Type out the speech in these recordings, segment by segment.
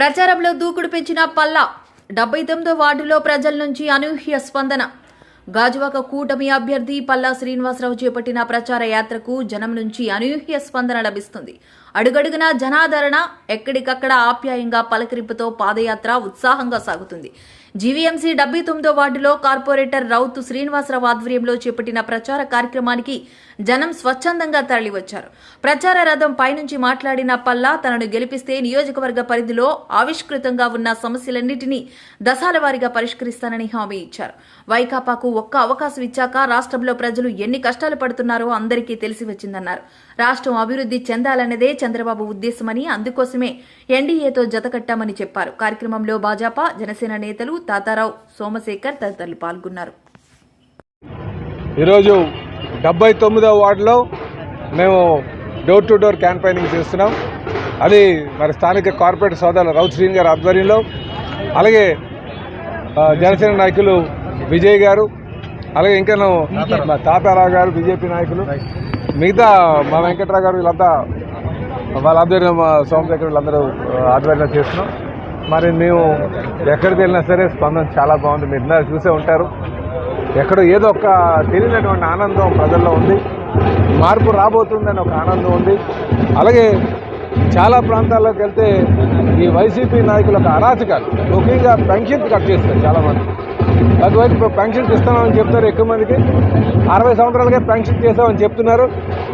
ప్రచారంలో దూకుడు పెంచిన పల్లా డెబ్బై తొమ్మిదో వార్డులో ప్రజల నుంచి అనూహ్య స్పందన. గాజువాక కూటమి అభ్యర్థి పల్లా శ్రీనివాసరావు చేపట్టిన ప్రచార యాత్రకు జనం నుంచి అనూహ్య స్పందన లభిస్తుంది. అడుగడుగున జనాదరణ ఎక్కడికక్కడ ఆప్యాయంగా పలకరింపుతో పాదయాత్ర ఉత్సాహంగా సాగుతుంది. జీవీఎంసీ డెబ్బై తొమ్మిదో వార్డులో కార్పొరేటర్ రౌతు శ్రీనివాసరావు ఆధ్వర్యంలో చేపట్టిన ప్రచార కార్యక్రమానికి జనం స్వచ్ఛందంగా తరలివచ్చారు. ప్రచార రథం పైనుంచి మాట్లాడిన పల్లా తనను గెలిపిస్తే నియోజకవర్గ పరిధిలో ఆవిష్కృతంగా ఉన్న సమస్యలన్నింటినీ దశాల వారీగా పరిష్కరిస్తానని హామీ ఇచ్చారు. వైకాపాకు ఒక్క అవకాశం ఇచ్చాక రాష్ట్రంలో ప్రజలు ఎన్ని కష్టాలు పడుతున్నారో అందరికీ తెలిసి వచ్చిందన్నారు. రాష్ట్రం అభివృద్ధి చెందాలన్నదే చంద్రబాబు ఉద్దేశమని అందుకోసమే ఎన్డీఏతో జతకట్టామని చెప్పారు. కార్యక్రమంలో భాజపా జనసేన నేతలు తాతారావు సోమశేఖర్ తదితరులు పాల్గొన్నారు. ఈరోజు డెబ్బై తొమ్మిదవ వార్డులో మేము డోర్ టు డోర్ క్యాంపెయినింగ్ చేస్తున్నాం. అది మరి స్థానిక కార్పొరేట్ సోదరులు రౌత్ శ్రీన్ గారి ఆధ్వర్యంలో అలాగే జనసేన నాయకులు విజయ్ గారు అలాగే ఇంకా తాతారావు గారు బీజేపీ నాయకులు మిగతా మా వెంకట్రావు గారు వీళ్ళంతా వాళ్ళ ఆధ్వర్యం మా సోమశేఖర్ వీళ్ళందరూ ఆధ్వర్యంలో చేస్తున్నాం. మరి మేము ఎక్కడికి వెళ్ళినా సరే స్పందన చాలా బాగుంది. మీరు ఇందాక చూసే ఉంటారు. ఎక్కడో ఏదో ఒక తెలియనటువంటి ఆనందం ప్రజల్లో ఉంది. మార్పు రాబోతుందని ఒక ఆనందం ఉంది. అలాగే చాలా ప్రాంతాల్లోకి వెళ్తే ఈ వైసీపీ నాయకుల యొక్క అరాచకాలు. ముఖ్యంగా పెన్షన్స్ కట్ చేస్తారు చాలామంది. అటువైపు ఇప్పుడు పెన్షన్స్ ఇస్తున్నామని చెప్తారు ఎక్కువ మందికి. అరవై సంవత్సరాలకే పెన్షన్ చేసామని చెప్తున్నారు.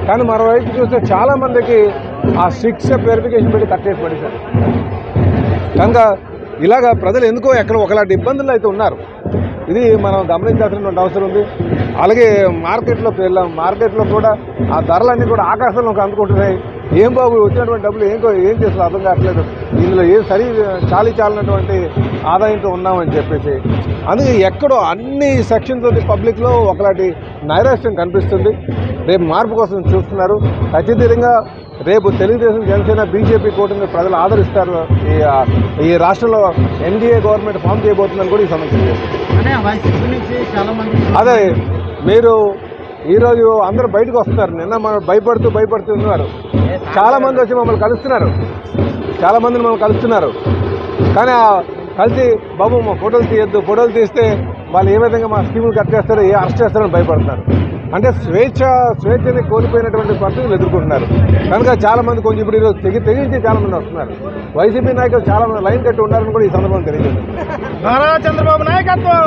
కానీ మరోవైపు చూస్తే చాలామందికి ఆ శిక్ష వెరిఫికేషన్ పెట్టి కట్ చేసి పడేశారు. కనుక ఇలాగ ప్రజలు ఎందుకో ఎక్కడ ఒకలాంటి ఇబ్బందులు అయితే ఉన్నారు. ఇది మనం గమనించాల్సినటువంటి అవసరం ఉంది. అలాగే మార్కెట్లోకి వెళ్ళాం మార్కెట్లో కూడా ఆ ధరలన్నీ కూడా ఆకాశంలోకి అందుకుంటున్నాయి. ఏం బాబు వచ్చినటువంటి డబ్బులు ఏం ఏం చేసిన అర్థం కావట్లేదు. ఇందులో ఏం సరి చాలి చాలినటువంటి ఆదాయంతో ఉన్నామని చెప్పేసి. అందుకే ఎక్కడో అన్ని సెక్షన్స్ పబ్లిక్లో ఒకలాంటి నైరాశ్యం కనిపిస్తుంది. రేపు మార్పు కోసం చూస్తున్నారు. ఖచ్చితంగా రేపు తెలుగుదేశం జనసేన బీజేపీ కూటమి ప్రజలు ఆదరిస్తారు. ఈ ఈ రాష్ట్రంలో ఎన్డీఏ గవర్నమెంట్ ఫామ్ చేయబోతుందని కూడా ఈ సమస్య అదే మీరు ఈరోజు అందరూ బయటకు వస్తున్నారు. నిన్న మనం భయపడుతూ భయపడుతూ ఉన్నారు. చాలా మంది వచ్చి మమ్మల్ని కలుస్తున్నారు. చాలా మందిని మమ్మల్ని కలుస్తున్నారు. కానీ కలిసి బాబు మా ఫోటోలు తీయద్దు ఫోటోలు తీస్తే వాళ్ళు ఏ విధంగా మా స్కీములు కట్ చేస్తారో ఏ అరెస్ట్ చేస్తారని భయపడుతున్నారు. అంటే స్వేచ్ఛ స్వేచ్ఛని కోల్పోయినటువంటి పరిస్థితులు ఎదుర్కొంటున్నారు. కనుక చాలామంది కొంచెం ఇప్పుడు ఈరోజు తెగి తెగించి చాలామంది వస్తున్నారు. వైసీపీ నాయకులు చాలామంది లైన్ కట్టి ఉన్నారని కూడా ఈ సందర్భంగా తెలియజేస్తుంది నారా చంద్రబాబు నాయకత్వం!